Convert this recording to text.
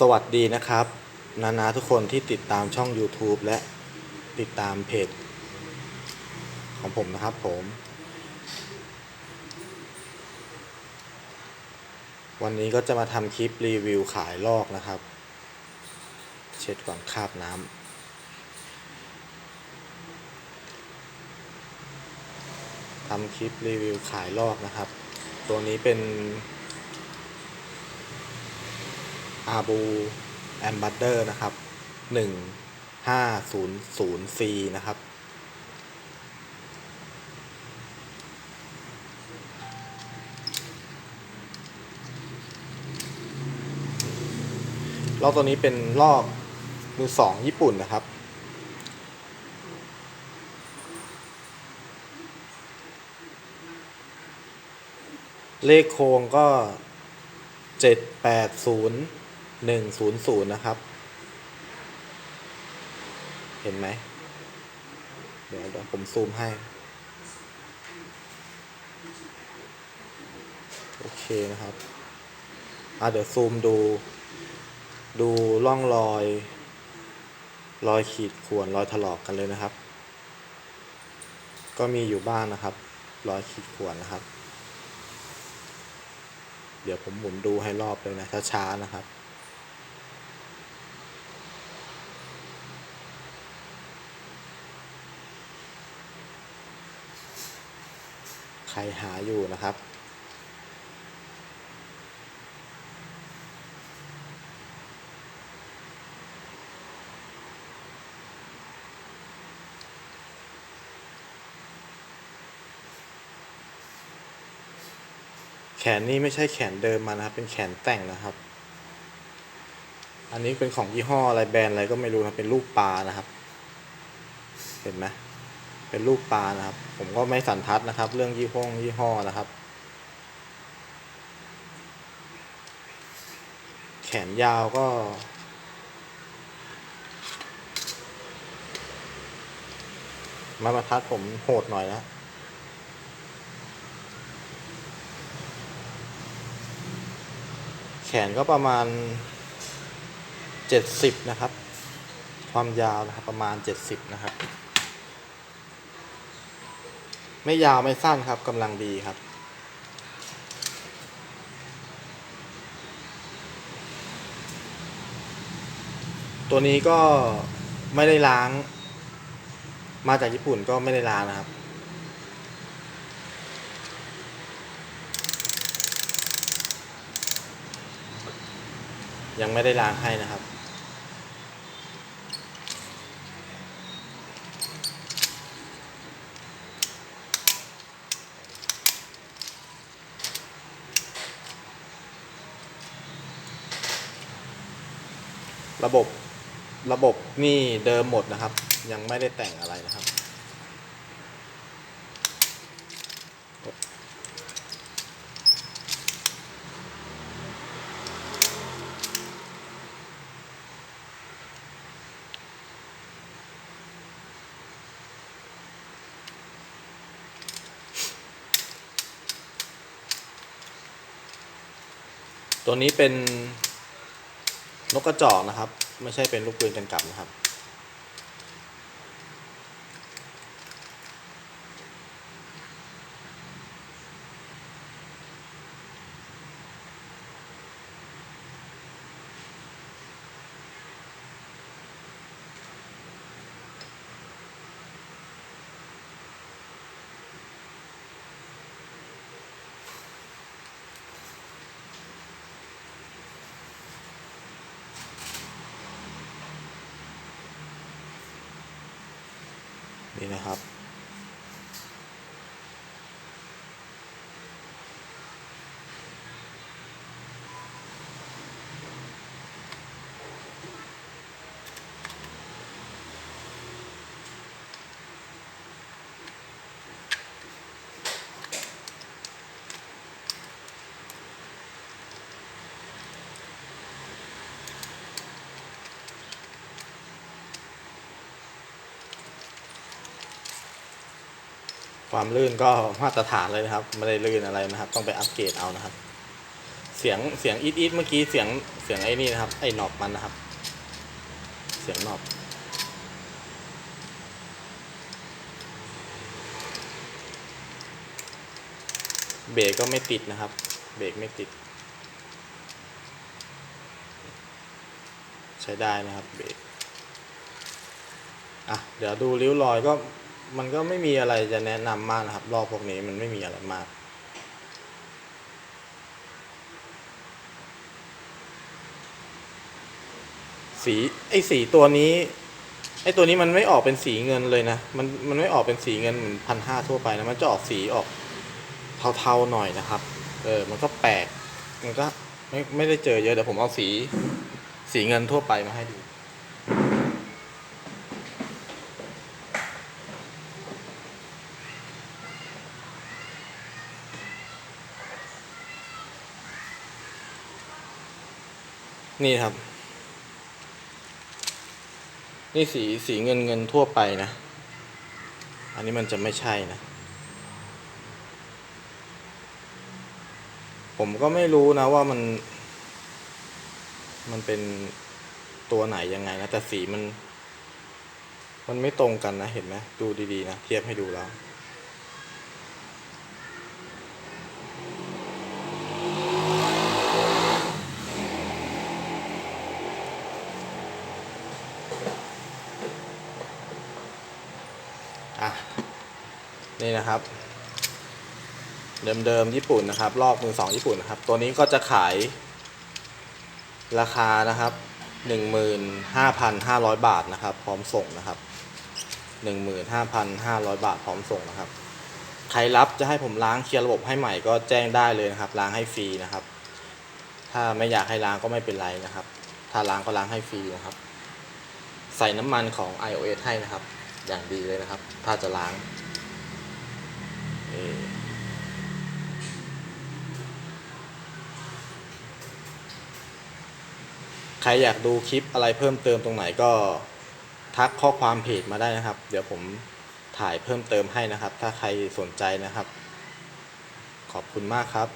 สวัสดีนะครับ นานาทุกคนที่ติดตามช่อง YouTube และติดตามเพจของผมนะครับผม วันนี้ก็จะมาทำคลิปรีวิวขายลอกนะครับ เช็ดก่อนคาบน้ำทำคลิปรีวิวขายลอกนะครับ ตัวนี้เป็น อาบูแอมบัตเดอร์นะครับหนึ่งห้าศูนย์ศูนย์ซีนะครับลอกตัวนี้เป็นลอกมือสองญี่ปุ่นนะครับเลขโครงก็เจ็ดแปดศูนย์ หนึ่งศูนย์ศูนย์นะครับ เห็นไหม เดี๋ยวเดี๋ยวผมซูมให้ โอเคนะครับอะเดี๋ยวซูมดู ดูร่องรอย รอยขีดข่วนรอยถลอกกันเลยนะครับ ก็มีอยู่บ้างนะครับ รอยขีดข่วนนะครับ เดี๋ยวผมหมุนดูให้รอบเลยนะช้าๆนะครับ ใครหาอยู่นะครับ แขนนี่ไม่ใช่แขนเดิมมานะครับ เป็นแขนแต่งนะครับ อันนี้เป็นของยี่ห้ออะไรแบรนด์อะไรก็ไม่รู้นะเป็นรูปปลานะครับ เห็นไหม เป็นรูปปลานะครับ ผมก็ไม่สันทัดนะครับ เรื่องยี่ห้องยี่ห้อนะครับ แขนยาวก็ มาบรรทัดผมโหดหน่อยนะแขนก็ประมาณเจ็ดสิบนะครับ ความยาวนะครับประมาณเจ็ดสิบนะครับ ไม่ยาวไม่สั้นครับกำลังดีครับ ตัวนี้ก็ไม่ได้ล้าง มาจากญี่ปุ่นก็ไม่ได้ล้างนะครับ ยังไม่ได้ล้างให้นะครับ ระบบระบบนี่เดิมหมดนะครับ ยังไม่ได้แต่งอะไรนะครับ ตัวนี้เป็น นกกระจอกนะครับ ไม่ใช่เป็นลูกปืนกันกลับนะครับ นี่นะครับ ความลื่นก็มาตรฐานเลยนะครับ ไม่ได้ลื่นอะไรนะครับ ต้องไปอัปเกรดเอานะครับ เสียงเสียงอีดอีดเมื่อกี้เสียงเสียงไอ้นี่นะครับ ไอ้หนอบมันนะครับ เสียงหนอบเบรกก็ไม่ติดนะครับ เบรกไม่ติด ใช้ได้นะครับเบรกอะเดี๋ยวดูริ้วรอยก็ มันก็ไม่มีอะไรจะแนะนำมากนะครับ รอบพวกนี้มันไม่มีอะไรมาก สีไอ้สีตัวนี้ไอ้ตัวนี้มันไม่ออกเป็นสีเงินเลยนะ มันมันไม่ออกเป็นสีเงินเหมือนพันห้าทั่วไปนะมันจะออกสีออกเทาๆหน่อยนะครับ เออ มันก็แปลก มันก็ไม่ไม่ได้เจอเยอะเดี๋ยวผมเอาสีสีเงินทั่วไปมาให้ดู นี่ครับ นี่สีสีเงินเงินทั่วไปนะ อันนี้มันจะไม่ใช่นะ ผมก็ไม่รู้นะว่ามัน มันเป็นตัวไหนยังไงนะ แต่สีมัน มันไม่ตรงกันนะ เห็นไหมดูดีๆนะ เทียบให้ดูแล้ว อะนี่นะครับ เดิมๆญี่ปุ่นนะครับ ลอกมือสองญี่ปุ่นนะครับ ตัวนี้ก็จะขาย ราคานะครับหนึ่งหมื่นห้าพันห้าร้อยบาทนะครับ พร้อมส่งนะครับหนึ่งหมื่นห้าพันห้าร้อยบาทพร้อมส่งนะครับ ใครรับจะให้ผมล้างเคลียร์ระบบให้ใหม่ก็แจ้งได้เลยนะครับ ล้างให้ฟรีนะครับ ถ้าไม่อยากให้ล้างก็ไม่เป็นไรนะครับ ถ้าล้างก็ล้างให้ฟรีนะครับ ใส่น้ำมันของ iOS ให้นะครับ อย่างดีเลยนะครับ ถ้าจะล้างใครอยากดูคลิปอะไรเพิ่มเติมตรงไหนก็ทักข้อความเพจมาได้นะครับ เดี๋ยวผมถ่ายเพิ่มเติมให้นะครับ ถ้าใครสนใจนะครับ ขอบคุณมากครับ